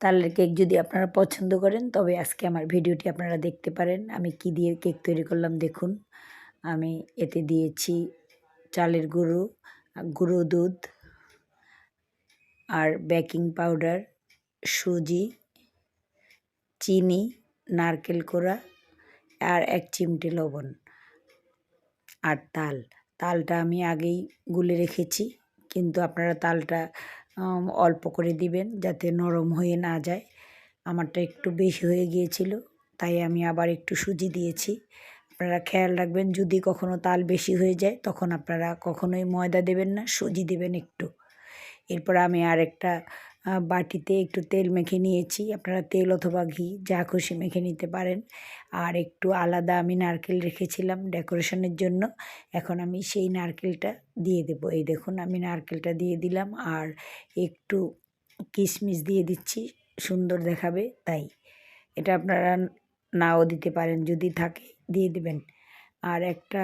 তালের কেক যদি আপনারা পছন্দ করেন, তবে আজকে আমার ভিডিওটি আপনারা দেখতে পারেন। আমি কি দিয়ে কেক তৈরি করলাম দেখুন। আমি এতে দিয়েছি চালের গুঁড়ো গুঁড়ো দুধ আর বেকিং পাউডার, সুজি, চিনি, নারকেল কোড়া আর এক চিমটে লবণ আর তাল। তালটা আমি আগেই গুলে রেখেছি, কিন্তু আপনারা তালটা অল্প করে দিবেন যাতে নরম হয়ে না যায়। আমারটা একটু বেশি হয়ে গিয়েছিল, তাই আমি আবার একটু সুজি দিয়েছি। আপনারা খেয়াল রাখবেন, যদি কখনো তাল বেশি হয়ে যায়, তখন আপনারা কখনোই ময়দা দেবেন না, সুজি দেবেন একটু। এরপর আমি আর একটা বাটিতে একটু তেল মেখে নিয়েছি। আপনারা তেল অথবা ঘি, যা খুশি মেখে নিতে পারেন। আর একটু আলাদা আমি নারকেল রেখেছিলাম ডেকোরেশনের জন্য। এখন আমি সেই নারকেলটা দিয়ে দেব। এই দেখুন, আমি নারকেলটা দিয়ে দিলাম। আর একটু কিশমিশ দিয়ে দিচ্ছি। সুন্দর দেখাবে, তাই। এটা আপনারা নাও দিতে পারেন, যদি থাকে, দিয়ে দেবেন। আর একটা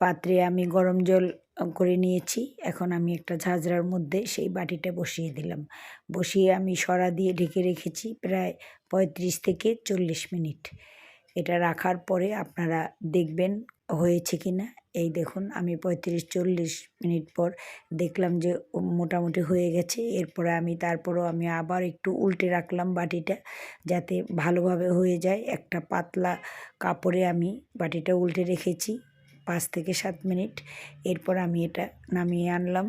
পাত্রে আমি গরম জল করে নিয়েছি। এখন আমি একটা ঝাঁঝরার মধ্যে সেই বাটিটা বসিয়ে দিলাম। বসিয়ে আমি সরা দিয়ে ঢেকে রেখেছি প্রায় পঁয়ত্রিশ থেকে চল্লিশ মিনিট। এটা রাখার পরে আপনারা দেখবেন হয়েছে কি না। এই দেখুন, আমি পঁয়ত্রিশ চল্লিশ মিনিট পর দেখলাম যে মোটামুটি হয়ে গেছে। এরপরে আমি তারপরও আমি আবার একটু উল্টে রাখলাম বাটিটা যাতে ভালোভাবে হয়ে যায়। একটা পাতলা কাপড়ে আমি বাটিটা উল্টে রেখেছি। পাঁচ থেকে সাত মিনিট। এরপর আমি এটা নামিয়ে আনলাম।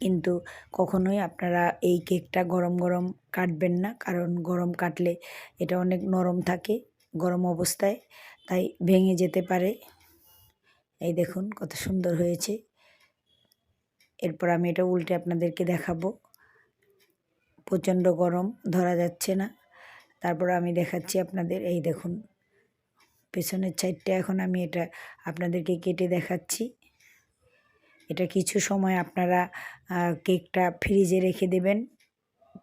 কিন্তু কখনোই আপনারা এই কেকটা গরম গরম কাটবেন না, কারণ গরম কাটলে এটা অনেক নরম থাকে, গরম অবস্থায়, তাই ভেঙে যেতে পারে। এই দেখুন কত সুন্দর হয়েছে। এরপর আমি এটা উল্টে আপনাদেরকে দেখাবো। প্রচণ্ড গরম, ধরা যাচ্ছে না। তারপর আমি দেখাচ্ছি আপনাদের, এই দেখুন। পেছনের সাইডটা এখন আমি এটা আপনাদেরকে কেটে দেখাচ্ছি। এটা কিছু সময় আপনারা কেকটা ফ্রিজে রেখে দেবেন,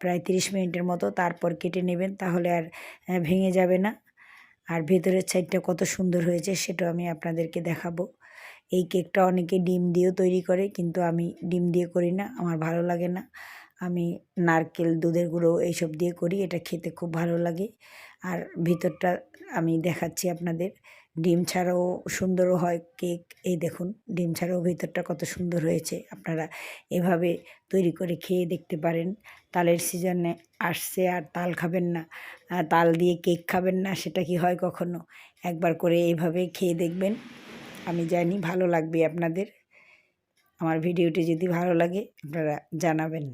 প্রায় তিরিশ মিনিটের মতো, তারপর কেটে নেবেন, তাহলে আর ভেঙে যাবে না। আর ভেতরের সাইডটা কত সুন্দর হয়েছে, সেটা আমি আপনাদেরকে দেখাবো। এই কেকটা অনেকে ডিম দিয়েও তৈরি করে, কিন্তু আমি ডিম দিয়ে করি না, আমার ভালো লাগে না। আমি নারকেল, দুধের গুঁড়ো এইসব দিয়ে করি, এটা খেতে খুব ভালো লাগে। আর ভিতরটা আমি দেখাচ্ছি আপনাদের। ডিম ছাড়াও সুন্দরও হয় কেক। এই দেখুন, ডিম ছাড়াও ভিতরটা কত সুন্দর হয়েছে। আপনারা এভাবে তৈরি করে খেয়ে দেখতে পারেন। তালের সিজনে আসছে আর তাল খাবেন না। তাল দিয়ে কেক খাবেন না, সেটা কি হয় কখনো? একবার করে এইভাবে খেয়ে দেখবেন। আমি জানি ভালো লাগবে আপনাদের। আমার ভিডিওটি যদি ভালো লাগে, আপনারা জানাবেন।